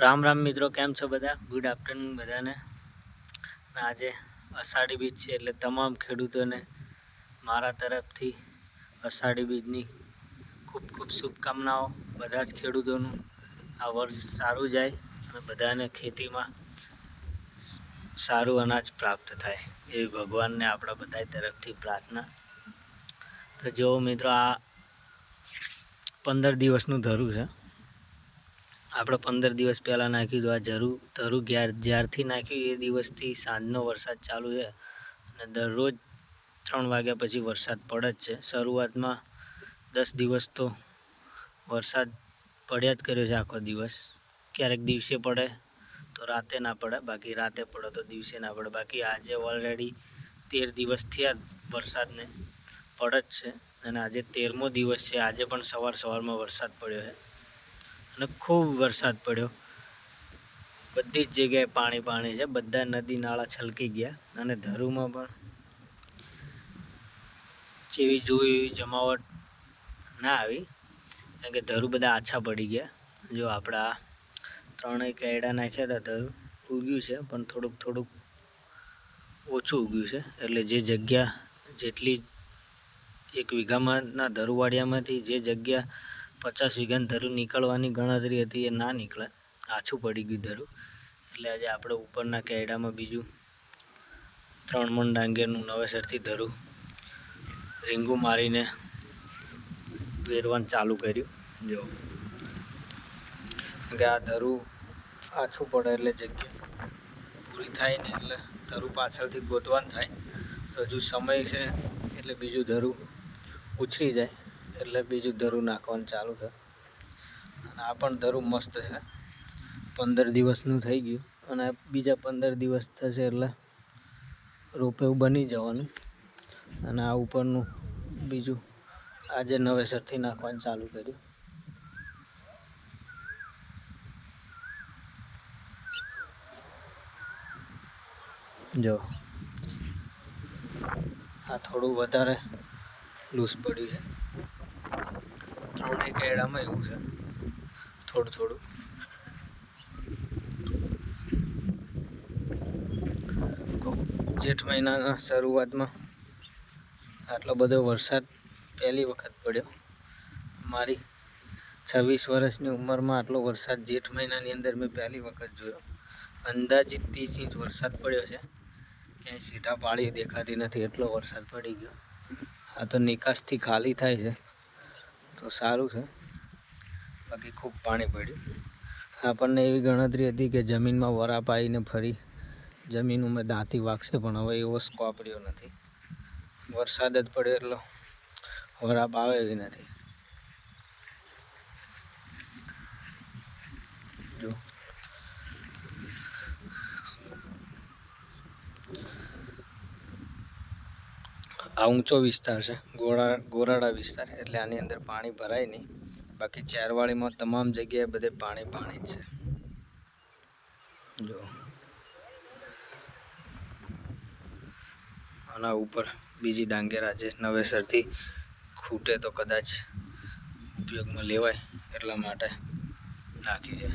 રામ રામ મિત્રો, કેમ છો બધા? ગુડ આફ્ટરનૂન બધાને. આજે અષાઢી બીજ છે એટલે તમામ ખેડૂતોને મારા તરફથી અષાઢી બીજની ખૂબ ખૂબ શુભકામનાઓ. બધા જ ખેડૂતોનું આ વર્ષ સારું જાય અને બધાને ખેતીમાં સારું અનાજ પ્રાપ્ત થાય એવી ભગવાનને આપણા બધા તરફથી પ્રાર્થના. તો જો મિત્રો, આ પંદર દિવસનું ધરું છે. આપણે પંદર દિવસ પહેલાં નાખ્યું હતું. આ જરૂર ધરું જ્યાર, જ્યારથી નાખ્યું એ દિવસથી સાંજનો વરસાદ ચાલુ છે. અને દરરોજ ત્રણ વાગ્યા પછી વરસાદ પડે જ છે. શરૂઆતમાં દસ દિવસ તો વરસાદ પડ્યા જ કર્યો છે આખો દિવસ. ક્યારેક દિવસે પડે, તો રાતે ના પડે. બાકી રાતે પડે તો દિવસે ના પડે. બાકી આજે ઓલરેડી તેર દિવસ થયા વરસાદને. પડે જ છે. અને આજે તેરમો દિવસ છે. આજે પણ સવાર સવારમાં વરસાદ પડ્યો છે. અને ખૂબ વરસાદ પડ્યો. બધી જ જગ્યાએ પાણી પાણી છે. બધા નદી નાળા છલકી ગયા અને ધરુમાં પણ જેવી જોઈ એવી જમાવટ ના આવી. કારણ કે ધરુ બધા આછા પડી ગયા. જો આપણા ત્રણેય કેડા નાખ્યા હતા ધરુ, ઉગ્યું છે, પણ થોડુંક થોડુંક ઓછું ઉગ્યું છે. એટલે જે જગ્યા જેટલી એક વીઘામાંના ધરુવાડિયામાંથી જે જગ્યા પચાસ વીઘાનું ધરું નીકળવાની ગણતરી હતી, એ ના નીકળે. આછું પડી ગયું ધરું. એટલે આજે આપણે ઉપરના કેડામાં બીજું ત્રણ મણ ડાંગરનું નવેસરથી ધરું રીંગું મારીને વેરવાનું ચાલુ કર્યું. જો. કે આ ધરું આછું પડે એટલે જગ્યા પૂરી થાય ને એટલે ધરું પાછળથી ગોતવાનું થાય. તો હજુ સમય છે એટલે બીજું ધરું ઉછરી જાય. એટલે બીજું ધરું નાખવાનું ચાલુ થયું અને આ પણ ધરું મસ્ત છે. પંદર દિવસનું થઈ ગયું. અને બીજા પંદર દિવસ થશે એટલે રોપેવું બની જવાનું. અને આ ઉપરનું બીજું આજે નવેસરથી નાખવાનું ચાલુ કર્યું. જો. આ થોડું વધારે લૂઝ પડ્યું છે. ત્રણેય એડામાં એવું છે. થોડું થોડું. જેઠ મહિનાના શરૂઆતમાં આટલો બધો વરસાદ પહેલી વખત પડ્યો. મારી છવ્વીસ વર્ષની ઉંમરમાં આટલો વરસાદ જેઠ મહિનાની અંદર મેં પહેલી વખત જોયો. અંદાજિત ત્રીસ ઇંચ વરસાદ પડ્યો છે. ક્યાંય સીધા પાળી દેખાતી નથી, એટલો વરસાદ પડી ગયો. આ તો નિકાસથી ખાલી થાય છે. તો સારું છે. બાકી ખૂબ પાણી પડ્યું. આપણને એવી ગણતરી હતી કે જમીનમાં વરાપ આવીને ફરી જમીન ઉમે દાંતી વાગશે, પણ હવે એવો સ્કોપ રહ્યો નથી. વરસાદ જ પડ્યો એટલો. વરાપ આવે એવી નથી. જો. આ ઊંચો વિસ્તાર છે ગોળા ગોરાડા વિસ્તાર, એટલે આની અંદર પાણી ભરાય નહીં. બાકી ચારવાળીમાં તમામ જગ્યાએ બધે પાણી પાણી જ છે. જો. આના ઉપર બીજી ડાંગેરા જે નવેસરથી ખૂટે તો કદાચ ઉપયોગમાં લેવાય એટલા માટે નાખી છે.